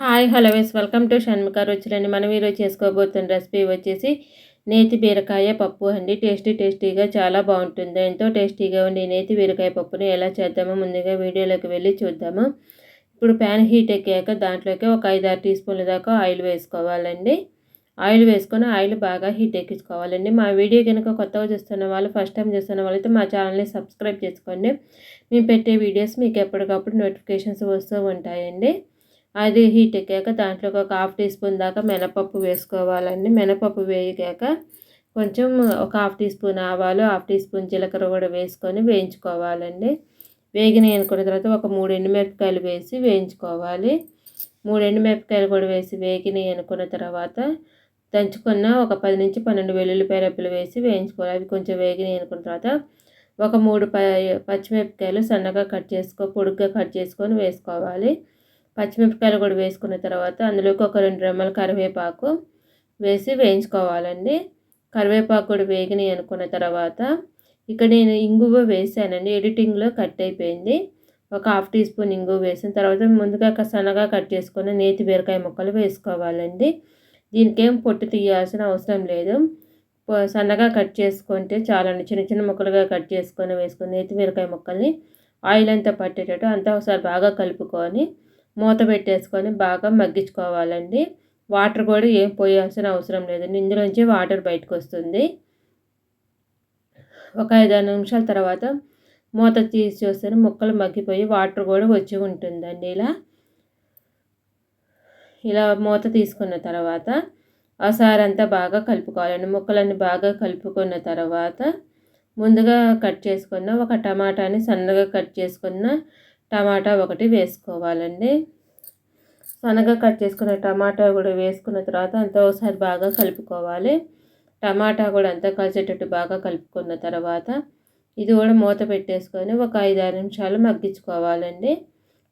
Hi hello guys welcome to Shanmukha రుచులండి మనం ఈరోజు చేసుకోబోతున్న recipe వచ్చేసి నేతి బీరకాయ పప్పు అండి. టేస్టీ టేస్టీగా చాలా బాగుంటుంది. ఎంతో టేస్టీగా ఉండే నేతి బీరకాయ పప్పుని ఎలా చేద్దామో ముందుగా వీడియోలోకి వెళ్ళి చూద్దాము. ఇప్పుడు ప్యాన్ హీట్ ఎక్కాక దాంట్లోకి ఒక ఐదు ఆరు టీ స్పూన్ల దాకా ఆయిల్ వేసుకోవాలండి. ఆయిల్ వేసుకొని ఆయిల్ బాగా హీట్ ఎక్కించుకోవాలండి. మా వీడియో కనుక కొత్తగా చూస్తున్న వాళ్ళు ఫస్ట్ టైం చూస్తున్న వాళ్ళైతే మా ఛానల్ని సబ్స్క్రైబ్ చేసుకోండి. మేము పెట్టే వీడియోస్ మీకు ఎప్పటికప్పుడు నోటిఫికేషన్స్ వస్తూ ఉంటాయండి. అది హీట్ ఎక్కాక దాంట్లో ఒక హాఫ్ టీ స్పూన్ దాకా మినపప్పు వేసుకోవాలండి. మినపప్పు వేయగాక కొంచెం ఒక హాఫ్ టీ స్పూన్ ఆవాలు హాఫ్ టీ స్పూన్ జీలకర్ర కూడా వేసుకొని వేయించుకోవాలండి. వేగిన అనుకున్న తర్వాత ఒక మూడు ఎండుమిరపకాయలు వేసి వేయించుకోవాలి. మూడు ఎండుమిరపకాయలు కూడా వేసి వేగినాయి అనుకున్న తర్వాత దంచుకున్న ఒక పది నుంచి పన్నెండు వెల్లుల్లిపాయ రెప్పలు వేసి వేయించుకోవాలి. అవి కొంచెం వేగినాయి అనుకున్న తర్వాత ఒక మూడు ప పచ్చిమిరపకాయలు సన్నగా కట్ చేసుకో పొడుగ్గా కట్ చేసుకొని వేసుకోవాలి. పచ్చిమిరపకాయలు కూడా వేసుకున్న తర్వాత అందులోకి ఒక రెండు రెమ్మల కరివేపాకు వేసి వేయించుకోవాలండి. కరివేపాకు కూడా వేగినాయి అనుకున్న తర్వాత ఇక్కడ నేను ఇంగువ వేసానండి. ఎడిటింగ్లో కట్ అయిపోయింది. ఒక హాఫ్ టీ స్పూన్ ఇంగువ వేసిన తర్వాత ముందుగా సన్నగా కట్ చేసుకున్న నేతి బీరకాయ ముక్కలు వేసుకోవాలండి. దీనికేం పొట్టు తీయాల్సిన అవసరం లేదు. సన్నగా కట్ చేసుకుంటే చాలండి. చిన్న చిన్న ముక్కలుగా కట్ చేసుకొని వేసుకొని నేతి బీరకాయ ముక్కల్ని ఆయిల్ అంతా పట్టేటట్టు అంతా ఒకసారి బాగా కలుపుకొని మూత పెట్టేసుకొని బాగా మగ్గించుకోవాలండి. వాటర్ కూడా ఏం పోయాల్సిన అవసరం లేదండి. ఇందులోంచి వాటర్ బయటకు వస్తుంది ఒక ఐదు ఆరు నిమిషాల తర్వాత మూత తీసి చూస్తే ముక్కలు మగ్గిపోయి వాటర్ కూడా వచ్చి ఉంటుందండి ఇలా. ఇలా మూత తీసుకున్న తర్వాత ఒకసారి అంతా బాగా కలుపుకోవాలండి. ముక్కలన్నీ బాగా కలుపుకున్న తర్వాత ముందుగా కట్ చేసుకున్న ఒక టమాటాని సన్నగా కట్ చేసుకున్న టమాటా ఒకటి వేసుకోవాలండి. సన్నగా కట్ చేసుకున్న టమాటా కూడా వేసుకున్న తర్వాత అంతా ఒకసారి బాగా కలుపుకోవాలి. టమాటా కూడా అంతా కలిసేటట్టు బాగా కలుపుకున్న తర్వాత ఇది కూడా మూత పెట్టేసుకొని ఒక ఐదు ఆరు నిమిషాలు మగ్గించుకోవాలండి.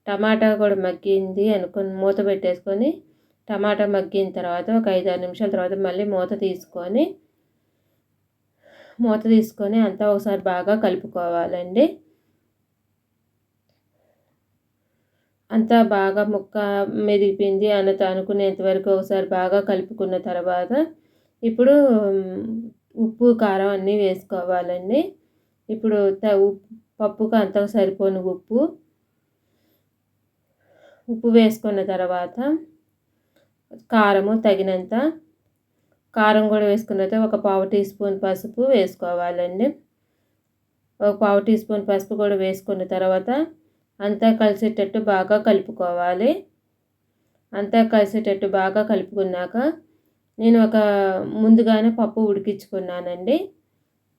టమాటా కూడా మగ్గింది అనుకుని మూత పెట్టేసుకొని టమాటా మగ్గిన తర్వాత ఒక ఐదు ఆరు నిమిషాల తర్వాత మళ్ళీ మూత తీసుకొని మూత తీసుకొని అంతా ఒకసారి బాగా కలుపుకోవాలండి. అంతా బాగా ముక్క మెదిగిపోయింది అన్నత అనుకునేంత వరకు ఒకసారి బాగా కలుపుకున్న తర్వాత ఇప్పుడు ఉప్పు కారం అన్నీ వేసుకోవాలండి. ఇప్పుడు త పప్పుకు అంత సరిపోని ఉప్పు. ఉప్పు వేసుకున్న తర్వాత కారము తగినంత. కారం కూడా వేసుకున్న తర్వాత ఒక పావు టీ స్పూన్ పసుపు వేసుకోవాలండి. ఒక పావు టీ స్పూన్ పసుపు కూడా వేసుకున్న తర్వాత అంతా కలిసేటట్టు బాగా కలుపుకోవాలి. అంతా కలిసేటట్టు బాగా కలుపుకున్నాక నేను ఒక ముందుగానే పప్పు ఉడికించుకున్నానండి.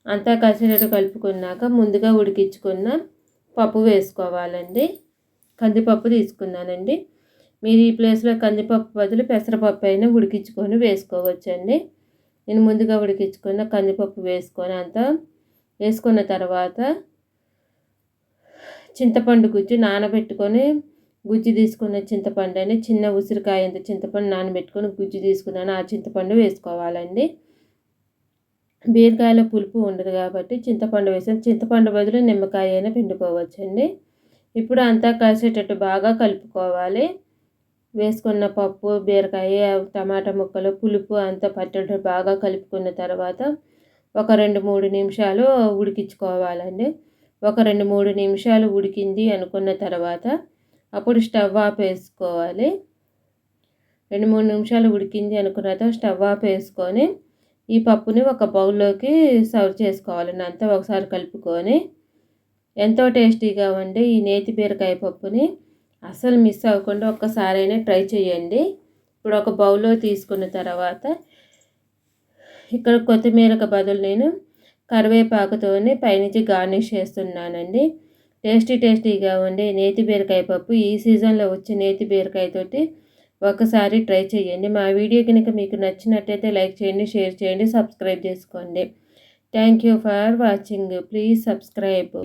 అంతా కలిసేటట్టు కలుపుకున్నాక ముందుగా ఉడికించుకున్న పప్పు వేసుకోవాలండి. కందిపప్పు తీసుకున్నానండి. మీరు ఈ ప్లేస్లో కందిపప్పు బదులు పెసరపప్పు అయినా ఉడికించుకొని వేసుకోవచ్చండి. నేను ముందుగా ఉడికించుకున్న కందిపప్పు వేసుకొని అంతా వేసుకున్న తర్వాత చింతపండు గుజ్జు నానబెట్టుకొని గుజ్జు తీసుకున్న చింతపండు అని చిన్న ఉసిరికాయ అంత చింతపండు నానబెట్టుకొని గుజ్జు తీసుకున్నాను. ఆ చింతపండు వేసుకోవాలండి. బీరకాయలో పులుపు ఉండదు కాబట్టి చింతపండు వేసాను. చింతపండు బదులు నిమ్మకాయ అయినా పిండుకోవచ్చండి. ఇప్పుడు అంతా కలిసేటట్టు బాగా కలుపుకోవాలి. వేసుకున్న పప్పు బీరకాయ టమాటా ముక్కలు పులుపు అంతా పట్టేటట్టు బాగా కలుపుకున్న తర్వాత ఒక రెండు మూడు నిమిషాలు ఉడికించుకోవాలండి. ఒక రెండు మూడు నిమిషాలు ఉడికింది అనుకున్న తర్వాత అప్పుడు స్టవ్ ఆఫ్ వేసుకోవాలి. రెండు మూడు నిమిషాలు ఉడికింది అనుకున్న తర్వాత స్టవ్ ఆఫ్ వేసుకొని ఈ పప్పుని ఒక బౌల్లోకి సర్వ్ చేసుకోవాలండి అంతా ఒకసారి కలుపుకొని ఎంతో టేస్టీగా ఉండే ఈ నేతి బీరకాయ పప్పుని అస్సలు మిస్ అవ్వకుండా ఒక్కసారైనా ట్రై చేయండి. ఇప్పుడు ఒక బౌల్లో తీసుకున్న తర్వాత ఇక్కడ కొత్తిమీరకు బదులు నేను కరివేపాకుతోని పైనుంచి గార్నిష్ చేస్తున్నానండి. టేస్టీ టేస్టీగా ఉండే నేతి బీరకాయ పప్పు ఈ సీజన్లో వచ్చే నేతి బీరకాయతోటి ఒకసారి ట్రై చేయండి మా వీడియో కనుక మీకు నచ్చినట్టయితే లైక్ చేయండి షేర్ చేయండి సబ్స్క్రైబ్ చేసుకోండి. Thank you for watching. Please subscribe.